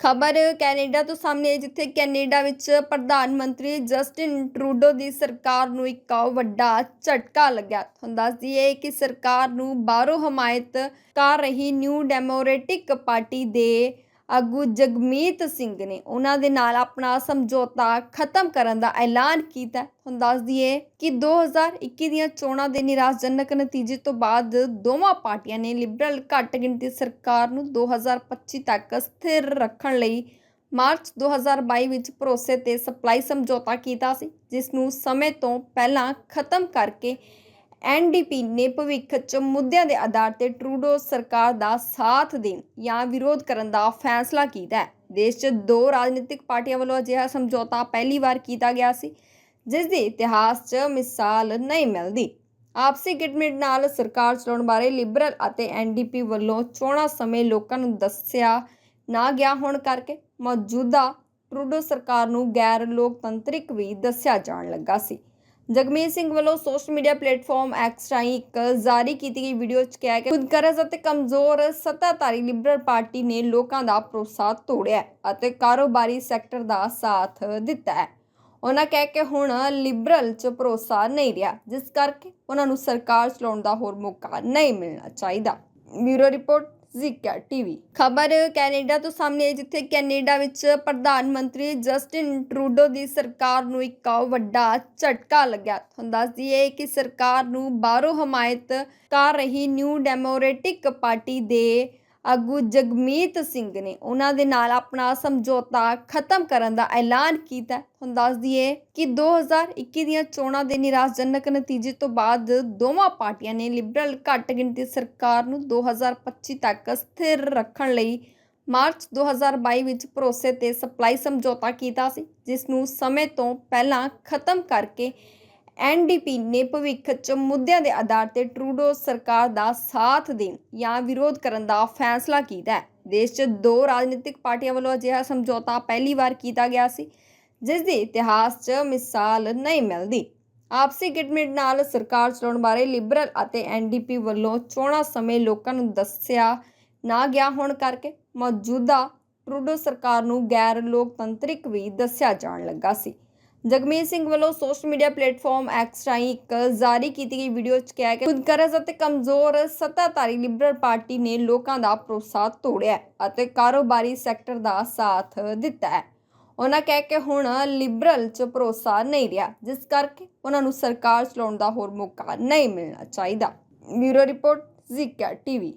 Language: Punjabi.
ਖਬਰ ਕੈਨੇਡਾ ਤੋਂ ਸਾਹਮਣੇ ਆਈ, ਜਿੱਥੇ ਕੈਨੇਡਾ ਵਿੱਚ ਪ੍ਰਧਾਨ ਮੰਤਰੀ ਜਸਟਿਨ ਟਰੂਡੋ ਦੀ ਸਰਕਾਰ ਨੂੰ ਇੱਕ ਵੱਡਾ ਝਟਕਾ ਲੱਗਿਆ। ਤੁਹਾਨੂੰ ਦੱਸ ਦਈਏ ਕਿ ਸਰਕਾਰ ਨੂੰ ਬਾਹਰੋਂ ਹਮਾਇਤ ਕਰ ਰਹੀ ਨਿਊ ਡੈਮੋਕ੍ਰੈਟਿਕ ਪਾਰਟੀ ਦੇ ਆਗੂ ਜਗਮੀਤ ਸਿੰਘ ਨੇ ਉਹਨਾਂ ਦੇ ਨਾਲ ਆਪਣਾ ਸਮਝੌਤਾ ਖਤਮ ਕਰਨ ਦਾ ਐਲਾਨ ਕੀਤਾ ਹੈ। ਤੁਹਾਨੂੰ ਦੱਸ ਦਈਏ ਕਿ 2021 ਦੀਆਂ ਚੋਣਾਂ ਦੇ ਨਿਰਾਸ਼ਜਨਕ ਨਤੀਜੇ ਤੋਂ ਬਾਅਦ ਦੋਵਾਂ ਪਾਰਟੀਆਂ ਨੇ ਲਿਬਰਲ ਘੱਟ ਗਿਣਤੀ ਸਰਕਾਰ ਨੂੰ 2025 ਤੱਕ ਸਥਿਰ ਰੱਖਣ ਲਈ ਮਾਰਚ 2022 ਵਿੱਚ ਭਰੋਸੇ ਤੇ ਸਪਲਾਈ ਸਮਝੌਤਾ ਕੀਤਾ ਸੀ, ਜਿਸ ਨੂੰ ਸਮੇਂ ਤੋਂ ਪਹਿਲਾਂ ਖਤਮ ਕਰਕੇ ਐਨਡੀਪੀ ਨੇ ਭਵਿੱਖ 'ਚ ਮੁੱਦਿਆਂ ਦੇ ਆਧਾਰ ਤੇ ਟਰੂਡੋ ਸਰਕਾਰ ਦਾ ਸਾਥ ਦੇਣ ਜਾਂ ਵਿਰੋਧ ਕਰਨ ਦਾ ਫੈਸਲਾ ਕੀਤਾ ਹੈ। ਦੇਸ਼ 'ਚ ਦੋ ਰਾਜਨੀਤਿਕ ਪਾਰਟੀਆਂ ਵੱਲੋਂ ਅਜਿਹਾ ਸਮਝੌਤਾ ਪਹਿਲੀ ਵਾਰ ਕੀਤਾ ਗਿਆ ਸੀ, ਜਿਸ ਦੀ ਇਤਿਹਾਸ 'ਚ ਮਿਸਾਲ ਨਹੀਂ ਮਿਲਦੀ। ਆਪਸੀ ਗਿਟਮਿਟ ਨਾਲ ਸਰਕਾਰ ਚਲਾਉਣ ਬਾਰੇ ਲਿਬਰਲ ਅਤੇ ਐਨਡੀਪੀ ਵੱਲੋਂ ਚੋਣਾਂ ਸਮੇਂ ਲੋਕਾਂ ਨੂੰ ਦੱਸਿਆ ਨਾ ਗਿਆ ਹੋਣ ਕਰਕੇ ਮੌਜੂਦਾ ਟਰੂਡੋ ਸਰਕਾਰ ਨੂੰ ਗੈਰ ਲੋਕਤੰਤਰਿਕ ਵੀ ਦੱਸਿਆ ਜਾਣ ਲੱਗਾ ਸੀ। ਜਗਮੀਤ ਸਿੰਘ ਵੱਲੋਂ ਸੋਸ਼ਲ ਮੀਡੀਆ ਪਲੇਟਫਾਰਮ ਐਕਸ ਰਾਹੀਂ ਇੱਕ ਜਾਰੀ ਕੀਤੀ ਗਈ ਵੀਡੀਓ 'ਚ ਕਿਹਾ ਕਿ ਖੁਦਗਰਜ਼ ਅਤੇ ਕਮਜ਼ੋਰ ਸੱਤਾਧਾਰੀ ਲਿਬਰਲ ਪਾਰਟੀ ਨੇ ਲੋਕਾਂ ਦਾ ਭਰੋਸਾ ਤੋੜਿਆ ਅਤੇ ਕਾਰੋਬਾਰੀ ਸੈਕਟਰ ਦਾ ਸਾਥ ਦਿੱਤਾ ਹੈ। ਉਹਨਾਂ ਕਹਿ ਕੇ ਹੁਣ ਲਿਬਰਲ 'ਚ ਭਰੋਸਾ ਨਹੀਂ ਰਿਹਾ, ਜਿਸ ਕਰਕੇ ਉਹਨਾਂ ਨੂੰ ਸਰਕਾਰ ਚਲਾਉਣ ਦਾ ਹੋਰ ਮੌਕਾ ਨਹੀਂ ਮਿਲਣਾ ਚਾਹੀਦਾ। Bureau report. Zika TV. ਖਬਰ ਕੈਨੇਡਾ ਤੋਂ ਸਾਹਮਣੇ ਆਈ, ਜਿੱਥੇ ਕੈਨੇਡਾ ਵਿੱਚ ਪ੍ਰਧਾਨ ਮੰਤਰੀ ਜਸਟਿਨ ਟਰੂਡੋ ਦੀ ਸਰਕਾਰ ਨੂੰ ਇੱਕ ਵੱਡਾ ਝਟਕਾ ਲੱਗਿਆ। ਤੁਹਾਨੂੰ ਦੱਸ ਦਈਏ ਕਿ ਸਰਕਾਰ ਨੂੰ ਬਾਹਰੋਂ ਹਮਾਇਤ ਕਰ ਰਹੀ ਨਿਊ ਡੈਮੋਕ੍ਰੈਟਿਕ ਪਾਰਟੀ ਦੇ ਆਗੂ ਜਗਮੀਤ ਸਿੰਘ ਨੇ ਉਹਨਾਂ ਦੇ ਨਾਲ ਆਪਣਾ ਸਮਝੌਤਾ ਖਤਮ ਕਰਨ ਦਾ ਐਲਾਨ ਕੀਤਾ ਹੈ। ਤੁਹਾਨੂੰ ਦੱਸ ਦਈਏ ਕਿ 2021 ਦੀਆਂ ਚੋਣਾਂ ਦੇ ਨਿਰਾਸ਼ਜਨਕ ਨਤੀਜੇ ਤੋਂ ਬਾਅਦ ਦੋਵਾਂ ਪਾਰਟੀਆਂ ਨੇ ਲਿਬਰਲ ਘੱਟ ਗਿਣਤੀ ਸਰਕਾਰ ਨੂੰ 2025 ਤੱਕ ਸਥਿਰ ਰੱਖਣ ਲਈ ਮਾਰਚ 2022 ਵਿੱਚ ਭਰੋਸੇ ਤੇ ਸਪਲਾਈ ਸਮਝੌਤਾ ਕੀਤਾ ਸੀ, ਜਿਸ ਨੂੰ ਸਮੇਂ ਤੋਂ ਪਹਿਲਾਂ ਖਤਮ ਕਰਕੇ ਐਨਡੀਪੀ ਨੇ ਭਵਿੱਖ 'ਚ ਮੁੱਦਿਆਂ ਦੇ ਆਧਾਰ ਤੇ ਟਰੂਡੋ ਸਰਕਾਰ ਦਾ ਸਾਥ ਦੇਣ ਜਾਂ ਵਿਰੋਧ ਕਰਨ ਦਾ ਫੈਸਲਾ ਕੀਤਾ ਹੈ। ਦੇਸ਼ 'ਚ ਦੋ ਰਾਜਨੀਤਿਕ ਪਾਰਟੀਆਂ ਵੱਲੋਂ ਅਜਿਹਾ ਸਮਝੌਤਾ ਪਹਿਲੀ ਵਾਰ ਕੀਤਾ ਗਿਆ ਸੀ, ਜਿਸ ਦੀ ਇਤਿਹਾਸ 'ਚ ਮਿਸਾਲ ਨਹੀਂ ਮਿਲਦੀ। ਆਪਸੀ ਗਿਟਮਿਟ ਨਾਲ ਸਰਕਾਰ ਚਲਾਉਣ ਬਾਰੇ ਲਿਬਰਲ ਅਤੇ ਐਨਡੀਪੀ ਵੱਲੋਂ ਚੋਣਾਂ ਸਮੇਂ ਲੋਕਾਂ ਨੂੰ ਦੱਸਿਆ ਨਾ ਗਿਆ ਹੋਣ ਕਰਕੇ ਮੌਜੂਦਾ ਟਰੂਡੋ ਸਰਕਾਰ ਨੂੰ ਗੈਰ ਲੋਕਤੰਤਰਿਕ ਵੀ ਦੱਸਿਆ ਜਾਣ ਲੱਗਾ ਸੀ। ਜਗਮੀਤ ਸਿੰਘ ਵੱਲੋਂ ਸੋਸ਼ਲ ਮੀਡੀਆ ਪਲੇਟਫਾਰਮ ਐਕਸ ਰਾਹੀਂ ਇੱਕ ਜਾਰੀ ਕੀਤੀ ਗਈ ਵੀਡੀਓ 'ਚ ਕਿਹਾ ਕਿ ਖੁਦਗਰਜ਼ ਅਤੇ ਕਮਜ਼ੋਰ ਸੱਤਾਧਾਰੀ ਲਿਬਰਲ ਪਾਰਟੀ ਨੇ ਲੋਕਾਂ ਦਾ ਭਰੋਸਾ ਤੋੜਿਆ ਅਤੇ ਕਾਰੋਬਾਰੀ ਸੈਕਟਰ ਦਾ ਸਾਥ ਦਿੱਤਾ ਹੈ। ਉਹਨਾਂ ਕਹਿ ਕੇ ਹੁਣ ਲਿਬਰਲ 'ਚ ਭਰੋਸਾ ਨਹੀਂ ਰਿਹਾ, ਜਿਸ ਕਰਕੇ ਉਹਨਾਂ ਨੂੰ ਸਰਕਾਰ ਚਲਾਉਣ ਦਾ ਹੋਰ ਮੌਕਾ ਨਹੀਂ ਮਿਲਣਾ ਚਾਹੀਦਾ। Bureau report ਜ਼ਿਕਾ TV